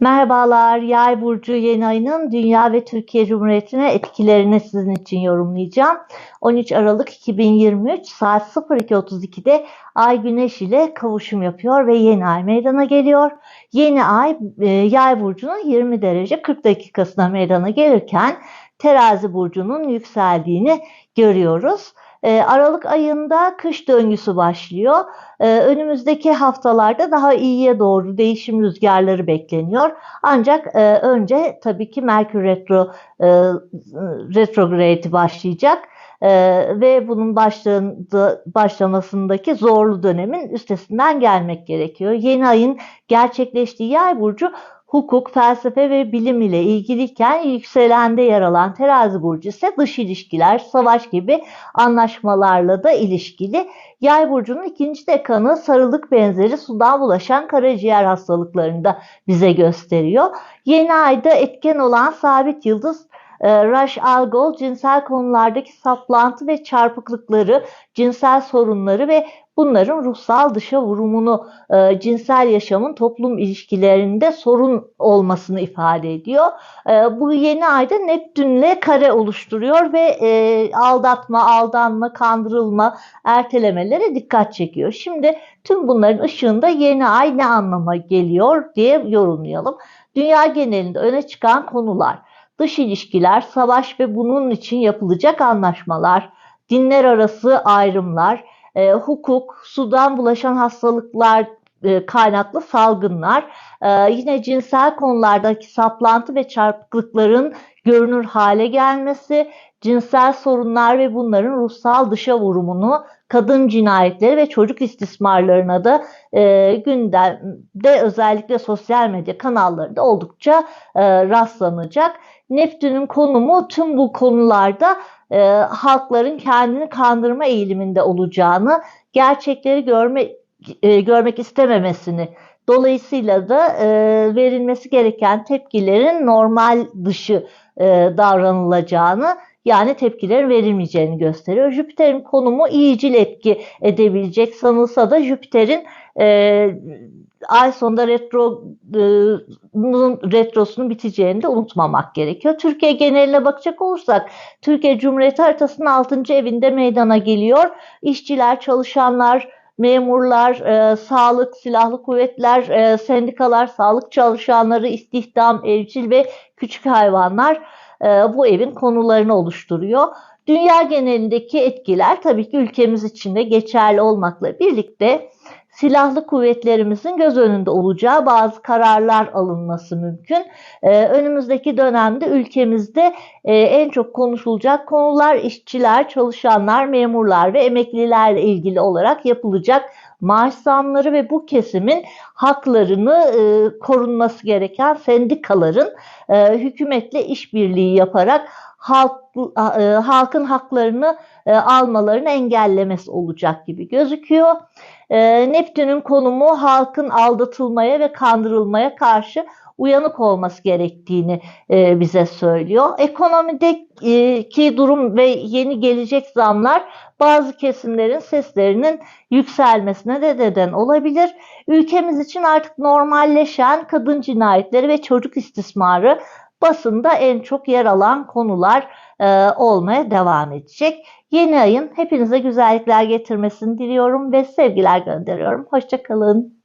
Merhabalar, Yay burcu yeni ayının Dünya ve Türkiye Cumhuriyeti'ne etkilerini sizin için yorumlayacağım. 13 Aralık 2023 saat 02.32'de Ay Güneş ile kavuşum yapıyor ve yeni ay meydana geliyor. Yeni ay e, Yay burcunun 20 derece 40 dakikasına meydana gelirken Terazi burcunun yükseldiğini görüyoruz. E, Aralık ayında kış döngüsü başlıyor. E, önümüzdeki haftalarda daha iyiye doğru değişim rüzgarları bekleniyor. Ancak e, önce tabii ki Merkür retro retrograde başlayacak. ve bunun başlamasındaki zorlu dönemin üstesinden gelmek gerekiyor. Yeni ayın gerçekleştiği yay burcu hukuk, felsefe ve bilim ile ilgiliyken yükselende yer alan terazi burcu ise dış ilişkiler, savaş gibi anlaşmalarla da ilişkili. Yay burcunun ikinci dekanı sarılık benzeri sudan bulaşan karaciğer hastalıklarını da bize gösteriyor. Yeni ayda etken olan sabit yıldız e, Rush Algol cinsel konulardaki saplantı ve çarpıklıkları, cinsel sorunları ve bunların ruhsal dışa vurumunu, e, cinsel yaşamın toplum ilişkilerinde sorun olmasını ifade ediyor. E, bu yeni ayda Neptünle kare oluşturuyor ve e, aldatma, aldanma, kandırılma, ertelemelere dikkat çekiyor. Şimdi tüm bunların ışığında yeni ay ne anlama geliyor diye yorumlayalım. Dünya genelinde öne çıkan konular dış ilişkiler, savaş ve bunun için yapılacak anlaşmalar, dinler arası ayrımlar, e, hukuk, sudan bulaşan hastalıklar kaynaklı salgınlar, e, yine cinsel konulardaki saplantı ve çarpıklıkların görünür hale gelmesi, cinsel sorunlar ve bunların ruhsal dışa vurumunu, kadın cinayetleri ve çocuk istismarlarına da e, gündemde özellikle sosyal medya kanallarında oldukça e, rastlanacak. Neptün'ün konumu tüm bu konularda e, halkların kendini kandırma eğiliminde olacağını, gerçekleri görme, e, görmek istememesini, dolayısıyla da e, verilmesi gereken tepkilerin normal dışı e, davranılacağını, yani tepkilerin verilmeyeceğini gösteriyor. Jüpiter'in konumu iyicil etki edebilecek sanılsa da Jüpiter'in e, ay sonunda retronun retrosunun biteceğini de unutmamak gerekiyor. Türkiye geneline bakacak olursak Türkiye Cumhuriyeti haritasının 6. evinde meydana geliyor. İşçiler, çalışanlar, memurlar, e, sağlık, silahlı kuvvetler, e, sendikalar, sağlık çalışanları, istihdam, evcil ve küçük hayvanlar e, bu evin konularını oluşturuyor. Dünya genelindeki etkiler tabii ki ülkemiz için de geçerli olmakla birlikte silahlı kuvvetlerimizin göz önünde olacağı bazı kararlar alınması mümkün. Ee, önümüzdeki dönemde ülkemizde e, en çok konuşulacak konular işçiler, çalışanlar, memurlar ve emeklilerle ilgili olarak yapılacak maaş zamları ve bu kesimin haklarını e, korunması gereken sendikaların e, hükümetle işbirliği yaparak halk e, halkın haklarını e, almalarını engellemesi olacak gibi gözüküyor. E, Neptün'ün konumu halkın aldatılmaya ve kandırılmaya karşı uyanık olması gerektiğini e, bize söylüyor. Ekonomideki durum ve yeni gelecek zamlar bazı kesimlerin seslerinin yükselmesine de neden olabilir. Ülkemiz için artık normalleşen kadın cinayetleri ve çocuk istismarı basında en çok yer alan konular e, olmaya devam edecek. Yeni ayın hepinize güzellikler getirmesini diliyorum ve sevgiler gönderiyorum. Hoşçakalın.